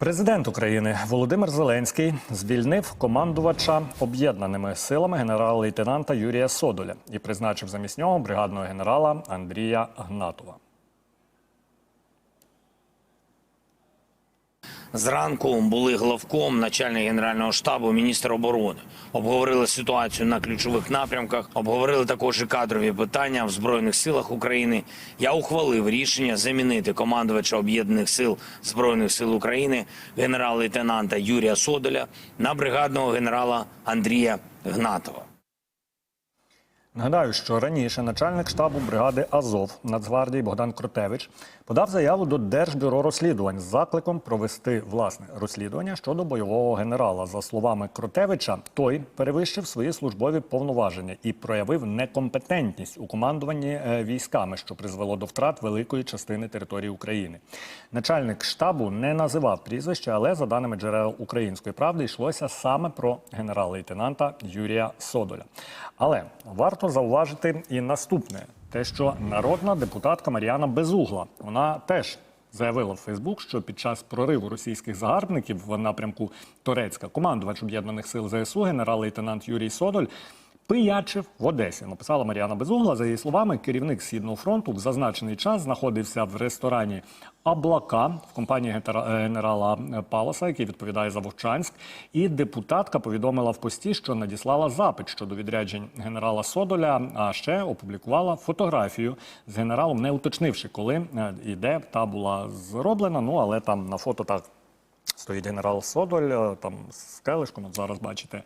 Президент України Володимир Зеленський звільнив командувача об'єднаними силами генерал-лейтенанта Юрія Содоля і призначив замість нього бригадного генерала Андрія Гнатова. Зранку були главком, начальник генерального штабу, міністр оборони. Обговорили ситуацію на ключових напрямках. Обговорили також і кадрові питання в збройних силах України. Я ухвалив рішення замінити командувача об'єднаних сил збройних сил України генерал-лейтенанта Юрія Содоля на бригадного генерала Андрія Гнатова. Нагадаю, що раніше начальник штабу бригади Азов Нацгвардії Богдан Кротевич подав заяву до Держбюро розслідувань з закликом провести власне розслідування щодо бойового генерала. За словами Кротевича, той перевищив свої службові повноваження і проявив некомпетентність у командуванні е, військами, що призвело до втрат великої частини території України. Начальник штабу не називав прізвища, але за даними джерел української правди йшлося саме про генерал-лейтенанта Юрія Содоля. Але варто зауважити і наступне: те, що народна депутатка Маріана Безугла вона теж. Заявила в Фейсбук, що під час прориву російських загарбників в напрямку Торецька командувач об'єднаних сил ЗСУ генерал-лейтенант Юрій Содоль пиячив в Одесі. Написала Мар'яна Безугла. За її словами, керівник Східного фронту в зазначений час знаходився в ресторані Аблака в компанії гетера- генерала Паласа, який відповідає за Вовчанськ. І депутатка повідомила в пості, що надіслала запит щодо відряджень генерала Содоля. А ще опублікувала фотографію з генералом, не уточнивши, коли е, і де та була зроблена. Ну але там на фото так стоїть генерал Содоль, е, там з келишком, от зараз бачите.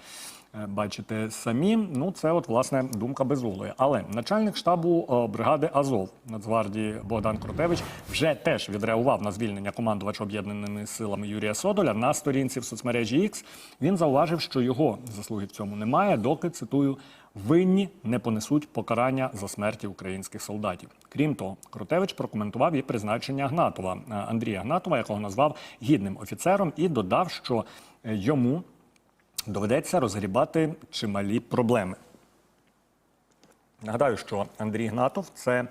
Е, Бачите самі, ну це от власне думка безуглої. Але начальник штабу е, бригади Азов Нацгвардії Богдан Крутевич вже теж відреагував на звільнення командувача об'єднаними силами Юрія Содоля на сторінці в соцмережі X. Він зауважив, що його заслуги в цьому немає, доки цитую винні не понесуть покарання за смерті українських солдатів. Крім того, Крутевич прокоментував і призначення Гнатова е, Андрія Гнатова, якого назвав гідним офіцером, і додав, що йому доведеться розгрібати чималі проблеми. Нагадаю, що Андрій Гнатов це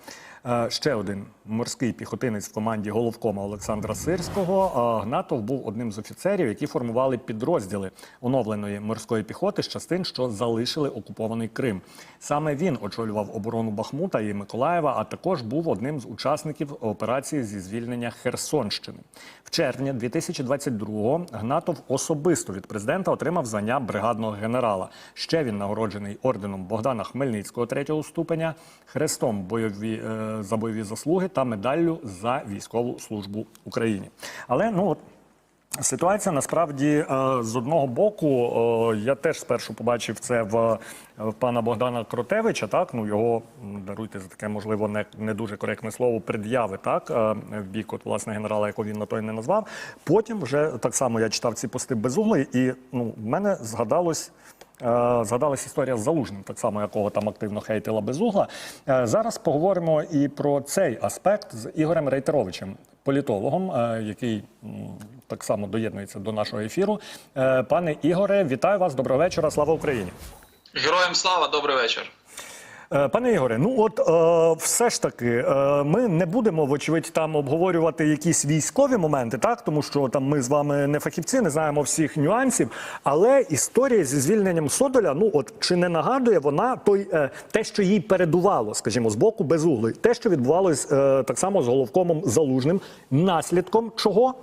ще один морський піхотинець в команді головкома Олександра Сирського. Е, Гнатов був одним з офіцерів, які формували підрозділи оновленої морської піхоти з частин, що залишили окупований Крим. Саме він очолював оборону Бахмута і Миколаєва, а також був одним з учасників операції зі звільнення Херсонщини. В червні 2022-го Гнатов особисто від президента отримав звання бригадного генерала. Ще він нагороджений орденом Богдана Хмельницького третього ступеня, хрестом бойові, е, за бойові заслуги та медаллю за військову службу Україні. Але ну от. Ситуація насправді е, з одного боку, е, я теж спершу побачив це в, в пана Богдана Кротевича. Так ну його даруйте за таке, можливо, не, не дуже коректне слово пред'яви, так е, в бік от власне генерала, якого він на той не назвав. Потім вже так само я читав ці пости безуглої, і ну в мене згадалось. Е, Згадалась історія з Залужним, так само якого там активно хейтила безугла. Е, Зараз поговоримо і про цей аспект з Ігорем Рейтеровичем, політологом, е, який так само доєднується до нашого ефіру. Пане Ігоре, вітаю вас. Доброго вечора. Слава Україні. Героям слава, добрий вечір. Е, Пане Ігоре, ну от е, все ж таки, е, ми не будемо, вочевидь, там обговорювати якісь військові моменти, так? Тому що там ми з вами не фахівці, не знаємо всіх нюансів. Але історія зі звільненням Содоля, ну от чи не нагадує вона той е, те, що їй передувало, скажімо, з боку безугли, те, що відбувалось е, так само з головкомом залужним, наслідком чого?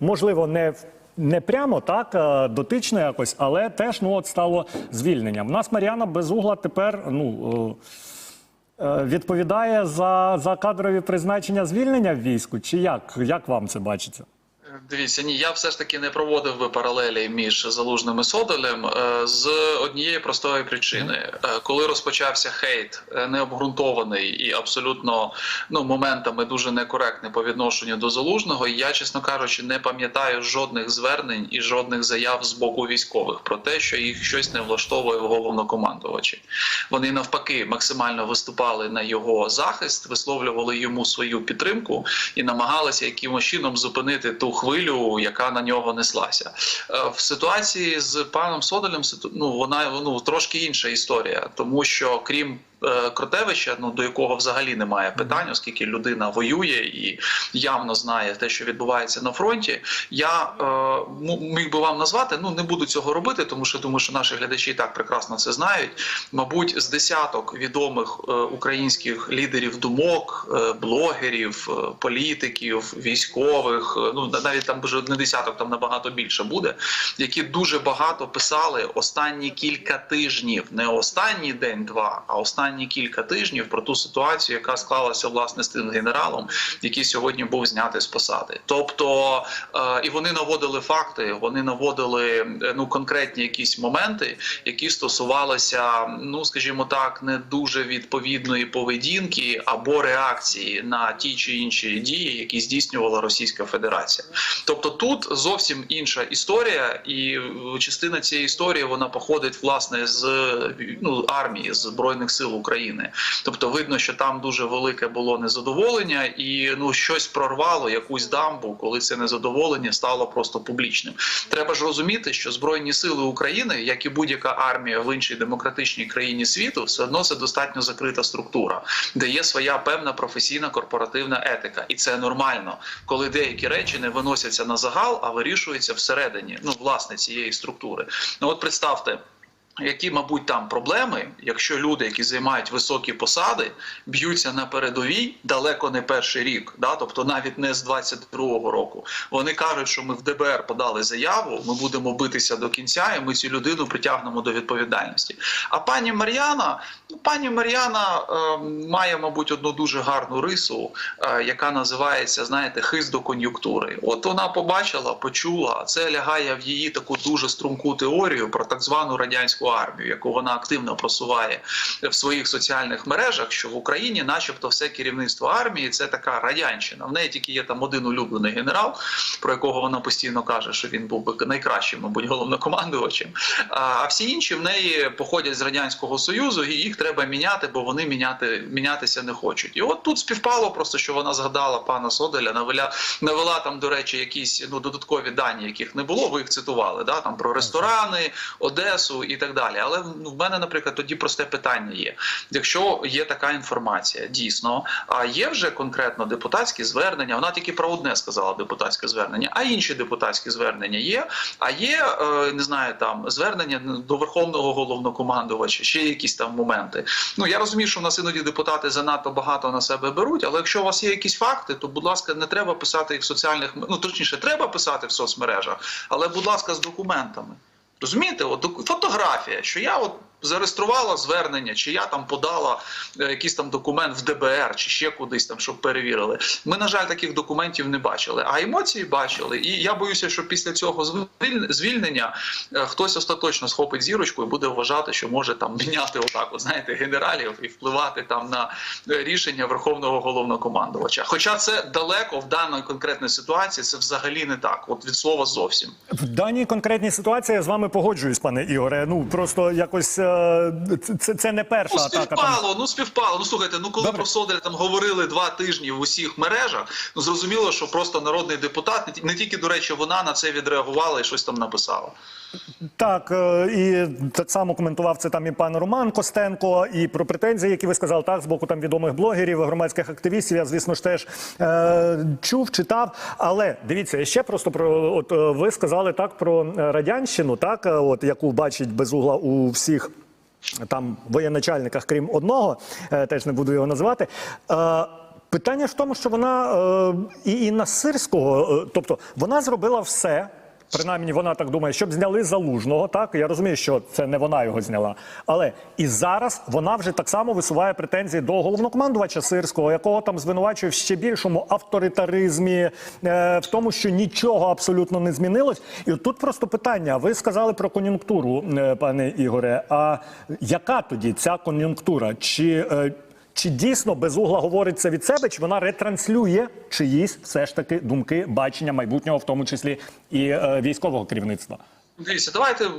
Можливо не в- не прямо так е, дотично якось, але теж ну от стало звільненням. У нас Мар'яна Безугла тепер ну. е, е, Відповідає за, за кадрові призначення звільнення в війську, чи як? Як вам це бачиться? Дивіться, ні, я все ж таки не проводив би паралелі між залужним і Содолем е, з однієї простої причини. Е, Коли розпочався хейт е, необґрунтований і абсолютно ну моментами дуже некоректний по відношенню до залужного, я, чесно кажучи, не пам'ятаю жодних звернень і жодних заяв з боку військових про те, що їх щось не влаштовує в головнокомандувачі. Вони навпаки максимально виступали на його захист, висловлювали йому свою підтримку і намагалися якимось чином зупинити ту хвилю, яка на нього неслася. Е, В ситуації з паном Содолем ну, вона ну трошки інша історія, тому що крім Кротевича, ну до якого взагалі немає питань, оскільки людина воює і явно знає те, що відбувається на фронті. Я е, міг би вам назвати, ну не буду цього робити, тому що думаю, що наші глядачі і так прекрасно це знають. Мабуть, з десяток відомих е, українських лідерів думок, е, блогерів, е, політиків, військових. е, Ну навіть там вже не десяток, там набагато більше буде, які дуже багато писали останні кілька тижнів, не останній день-два, а останні кілька тижнів про ту ситуацію, яка склалася власне з тим генералом, який сьогодні був знятий з посади. Тобто е, і вони наводили факти, вони наводили е, ну конкретні якісь моменти, які стосувалися, ну скажімо так, не дуже відповідної поведінки або реакції на ті чи інші дії, які здійснювала Російська Федерація. Тобто тут зовсім інша історія, і е, частина цієї історії вона походить власне з ну, армії збройних сил. Тобто, видно, що там дуже велике було незадоволення, і ну щось прорвало якусь дамбу, коли це незадоволення стало просто публічним. Треба ж розуміти, що збройні сили України, як і будь-яка армія в іншій демократичній країні світу, все одно це достатньо закрита структура, де є своя певна професійна корпоративна етика, і це нормально, коли деякі речі не виносяться на загал, а вирішуються всередині, ну власне цієї структури. Ну от представте. Які, мабуть, там проблеми, якщо люди, які займають високі посади, б'ються на передовій далеко не перший рік, да? тобто навіть не з 22-го року. Вони кажуть, що ми в ДБР подали заяву, ми будемо битися до кінця, і ми цю людину притягнемо до відповідальності. А пані Мар'яна, ну пані Мар'яна е, має, мабуть, одну дуже гарну рису, е, яка називається, знаєте, хист до кон'юнктури. От вона побачила, почула, це лягає в її таку дуже струмку теорію про так звану радянську армію, яку вона активно просуває в своїх соціальних мережах, що в Україні, начебто, все керівництво армії це така радянщина. В неї тільки є там один улюблений генерал, про якого вона постійно каже, що він був би найкращим, мабуть, головнокомандувачем. А всі інші в неї походять з радянського союзу, і їх треба міняти, бо вони міняти мінятися не хочуть. І от тут співпало просто, що вона згадала пана Соделя, навела навела там, до речі, якісь ну додаткові дані, яких не було. Ви їх цитували, да там про ресторани, Одесу і так далі. Але ну, в мене, наприклад, тоді просте питання є: якщо є така інформація, дійсно, а є вже конкретно депутатські звернення. Вона тільки про одне сказала депутатське звернення, а інші депутатські звернення є. А є е, не знаю, там звернення до верховного головнокомандувача, ще якісь там моменти. Ну я розумію, що в нас іноді депутати занадто багато на себе беруть, але якщо у вас є якісь факти, то будь ласка, не треба писати їх в соціальних ну точніше, треба писати в соцмережах, але будь ласка, з документами. Розумієте, от фотографія, що я от зареєструвала звернення, чи я там подала е, якийсь там документ в ДБР, чи ще кудись там, щоб перевірили. Ми, на жаль, таких документів не бачили, а емоції бачили. І я боюся, що після цього звіль- звільнення е, хтось остаточно схопить зірочку і буде вважати, що може там міняти отак, от, знаєте, генералів і впливати там на е, рішення верховного головнокомандувача. Хоча це далеко в даної конкретної ситуації, це взагалі не так. От від слова зовсім. В даній конкретній ситуації я з вами погоджуюсь, пане Ігоре. Ну просто якось це- це, не перша Ну, атака. Там. співпало, ну співпало. Ну слухайте, ну коли Добре. про Соделя там говорили два тижні в усіх мережах, ну зрозуміло, що просто народний депутат, не тільки, до речі, вона на це відреагувала і щось там написала. Так, е, і так само коментував це там і пан Роман Костенко, і про претензії, які ви сказали, так, з боку там відомих блогерів, громадських активістів. Я, звісно ж, теж е, чув, читав. Але дивіться, я ще просто про от е, ви сказали так про радянщину, так, е, от яку бачить безугла у всіх. Там воєначальниках, крім одного, е, теж не буду його називати. Е, Питання в тому, що вона е, і на Сирського, тобто вона зробила все, Принаймні, вона так думає, щоб зняли залужного. Так я розумію, що це не вона його зняла. Але і зараз вона вже так само висуває претензії до головнокомандувача Сирського, якого там звинувачує в ще більшому авторитаризмі, е, в тому, що нічого абсолютно не змінилось. І тут просто питання. Ви сказали про кон'юнктуру, е, пане Ігоре. А яка тоді ця кон'юнктура? Чи е, чи дійсно безугла говорить це від себе, чи вона ретранслює чиїсь все ж таки думки, бачення майбутнього, в тому числі і е, військового керівництва? Дивіться, давайте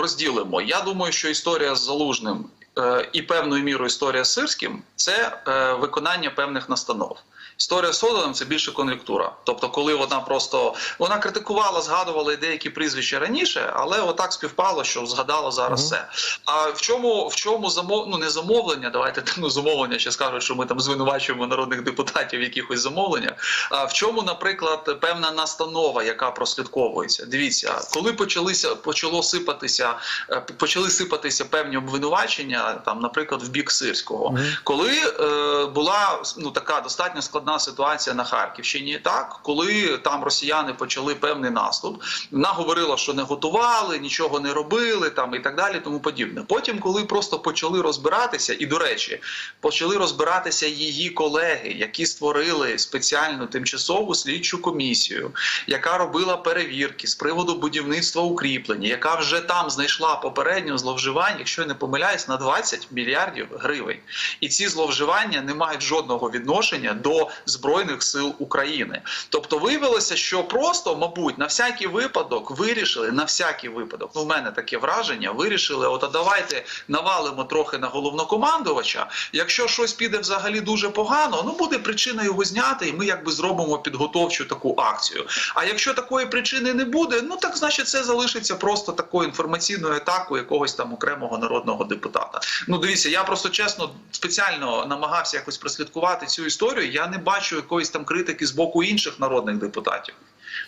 розділимо. Я думаю, що історія з залужним е, і певною мірою історія з сирським це е, виконання певних настанов. Історія з Содолем це більше кон'юнктура. Тобто, коли вона просто вона критикувала, згадувала і деякі прізвища раніше, але отак співпало, що згадала зараз все. А в чому в чому замов... ну, не замовлення? Давайте ну, замовлення ще скажуть, що ми там звинувачуємо народних депутатів в якихось замовленнях. А в чому, наприклад, певна настанова, яка прослідковується? Дивіться, коли почалися почало сипатися, е, почали сипатися певні обвинувачення, там, наприклад, в бік сирського, коли е, була ну така достатньо складна ситуація на Харківщині, так коли там росіяни почали певний наступ, вона говорила, що не готували, нічого не робили, там і так далі, тому подібне. Потім, коли просто почали розбиратися, і до речі, почали розбиратися її колеги, які створили спеціальну тимчасову слідчу комісію, яка робила перевірки з приводу будівництва укріплення, яка вже там знайшла попередньо зловживань, якщо я не помиляюсь, на 20 мільярдів гривень. І ці зловживання не мають жодного відношення до збройних сил України. Тобто виявилося, що просто, мабуть, на всякий випадок вирішили на всякий випадок. Ну, в мене таке враження. Вирішили, от а давайте навалимо трохи на головнокомандувача. Якщо щось піде взагалі дуже погано, ну буде причина його зняти, і ми якби зробимо підготовчу таку акцію. А якщо такої причини не буде, ну так значить це залишиться просто такою інформаційною атакою якогось там окремого народного депутата. Ну дивіться, я просто чесно спеціально намагався якось прослідкувати цю історію. Я не бачу якоїсь там критики з боку інших народних депутатів.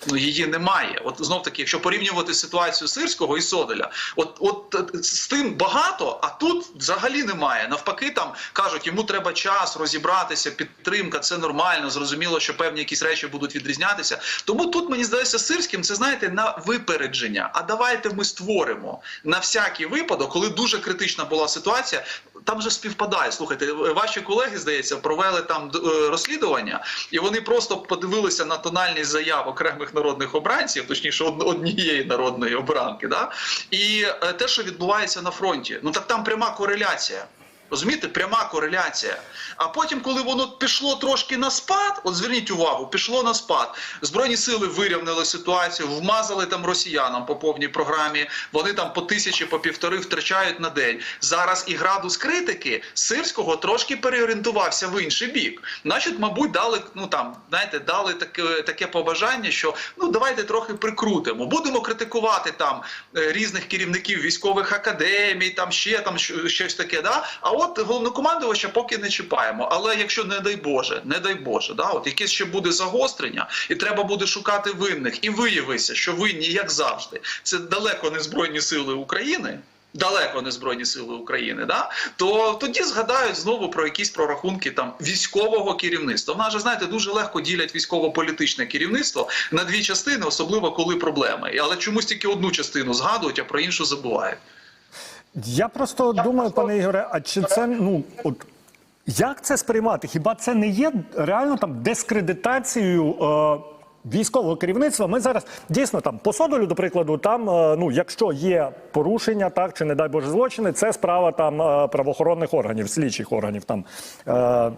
Ну її немає. От знов таки, якщо порівнювати ситуацію сирського і Соделя, от от з тим багато, а тут взагалі немає. Навпаки, там кажуть, йому треба час розібратися, підтримка, це нормально. Зрозуміло, що певні якісь речі будуть відрізнятися. Тому тут мені здається, сирським це знаєте на випередження. А давайте ми створимо на всякий випадок, коли дуже критична була ситуація. Там же співпадає. Слухайте, ваші колеги здається провели там е, розслідування, і вони просто подивилися на тональність заяв окремих народних обранців, точніше од- однієї народної обранки. Да? І е, те, що відбувається на фронті, ну так там пряма кореляція. Розумієте, пряма кореляція. А потім, коли воно пішло трошки на спад, от зверніть увагу, пішло на спад. Збройні сили вирівняли ситуацію, вмазали там росіянам по повній програмі. Вони там по тисячі, по півтори втрачають на день. Зараз і градус критики сирського трошки переорієнтувався в інший бік. Значить, мабуть, дали ну там, знаєте, дали таке таке побажання, що ну давайте трохи прикрутимо. Будемо критикувати там е, різних керівників військових академій, там ще там щось таке. Да? А от головнокомандувача поки не чіпаємо. Але якщо не дай Боже, не дай Боже, да, от якесь ще буде загострення, і треба буде шукати винних, і виявиться, що винні, як завжди, це далеко не збройні сили України. Далеко не збройні сили України, да то тоді згадають знову про якісь прорахунки там військового керівництва. В нас же знаєте дуже легко ділять військово-політичне керівництво на дві частини, особливо коли проблеми. Але чомусь тільки одну частину згадують, а про іншу забувають. Я просто думаю, пане Ігоре, а чи це ну от як це сприймати? Хіба це не є реально там дискредитацією? Е... Військового керівництва ми зараз дійсно там по Содолю, до прикладу, там е, ну якщо є порушення, так чи не дай Боже злочини, це справа там е, правоохоронних органів, слідчих органів там. Е,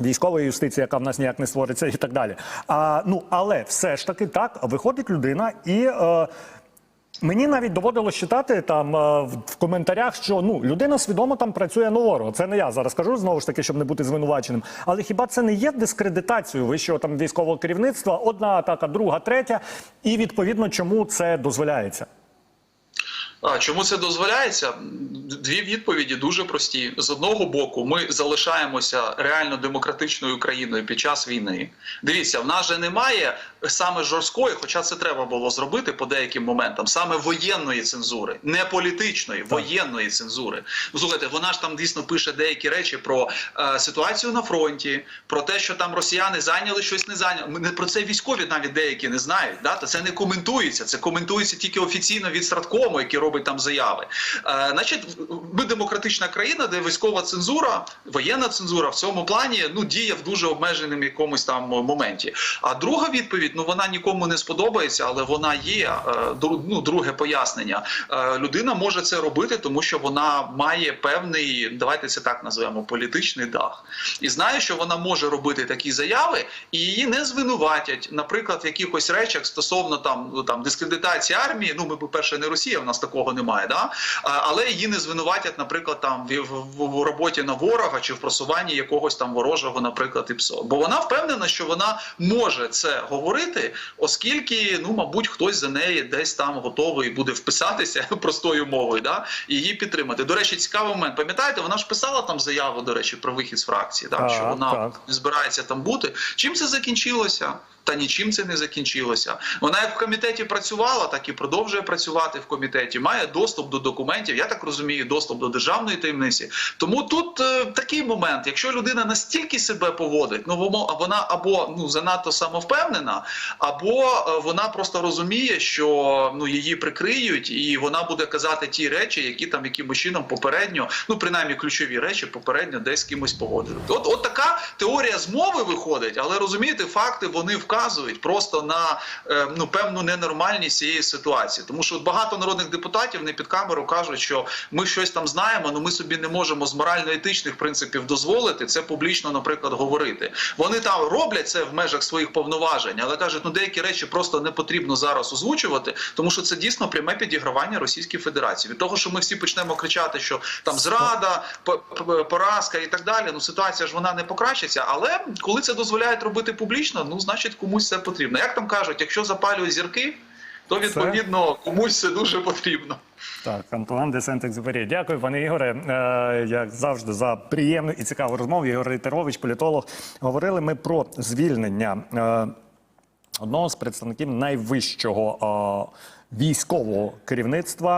Військової юстиції, яка в нас ніяк не створиться, і так далі. А, ну але все ж таки так виходить людина і е, Мені навіть доводилось читати там е, в- коментарях, що ну людина свідомо там працює на ворога. Це не я зараз кажу знову ж таки, щоб не бути звинуваченим. Але хіба це не є дискредитацією вищого там військового керівництва? Одна атака, друга, третя, і відповідно чому це дозволяється? А чому це дозволяється? Дві відповіді дуже прості. З одного боку, ми залишаємося реально демократичною країною під час війни. Дивіться, в нас же немає саме жорсткої, хоча це треба було зробити по деяким моментам, саме воєнної цензури, не політичної, воєнної цензури. Слухайте, вона ж там дійсно пише деякі речі про е, ситуацію на фронті, про те, що там росіяни зайняли щось не зайняли. Не про це військові навіть деякі не знають. Да? Та це не коментується. Це коментується тільки офіційно від Страткому, який робить там заяви. Е, значить, ми демократична країна, де військова цензура, воєнна цензура в цьому плані ну діє в дуже обмеженому якомусь там моменті. А друга відповідь, ну вона нікому не сподобається, але вона є. Е, ну, друге пояснення. Е, людина може це робити, тому що вона має певний, давайте це так назвемо, політичний дах, і знає, що вона може робити такі заяви, і її не звинуватять, наприклад, в якихось речах стосовно там, ну, там дискредитації армії. Ну, ми, по перше, не Росія, в нас такого такого немає. Да? Але її не звинуватять, наприклад, там в, в, в роботі на ворога чи в просуванні якогось там ворожого, наприклад, ІПСО. Бо вона впевнена, що вона може це говорити, оскільки, ну, мабуть, хтось за неї десь там готовий буде вписатися простою мовою, да? і її підтримати. До речі, цікавий момент. Пам'ятаєте, вона ж писала там заяву, до речі, про вихід з фракції, да? Так, що вона так. збирається там бути. Чим це закінчилося? Та нічим це не закінчилося. Вона як в комітеті працювала, так і продовжує працювати в комітеті. Має доступ до документів. Я так розумію, доступ до державної таємниці. Тому тут е, такий момент: якщо людина настільки себе поводить, ну вона або ну занадто самовпевнена, або е, вона просто розуміє, що ну її прикриють, і вона буде казати ті речі, які там якимось чином попередньо, ну принаймні ключові речі, попередньо десь кимось погодили. От, от така теорія змови виходить, але розумієте, факти вони вказують просто на е, ну певну ненормальність цієї ситуації. Тому що багато народних депутатів не під камеру кажуть, що ми щось там знаємо, але ми собі не можемо з морально-етичних принципів дозволити це публічно, наприклад, говорити. Вони там роблять це в межах своїх повноважень, але кажуть, ну деякі речі просто не потрібно зараз озвучувати, тому що це дійсно пряме підігравання Російській Федерації. Від того, що ми всі почнемо кричати, що там зрада, по- по- поразка і так далі. Ну ситуація ж вона не покращиться. Але коли це дозволяють робити публічно, ну значить комусь це потрібно. Як там кажуть, якщо запалюють зірки, то відповідно комусь це дуже потрібно. Так, Антуан де Сент-Екзюпері. Дякую, пане Ігоре. Е, як завжди, за приємну і цікаву розмову. Ігор Рейтерович, політолог. Говорили ми про звільнення е, одного з представників найвищого е, військового керівництва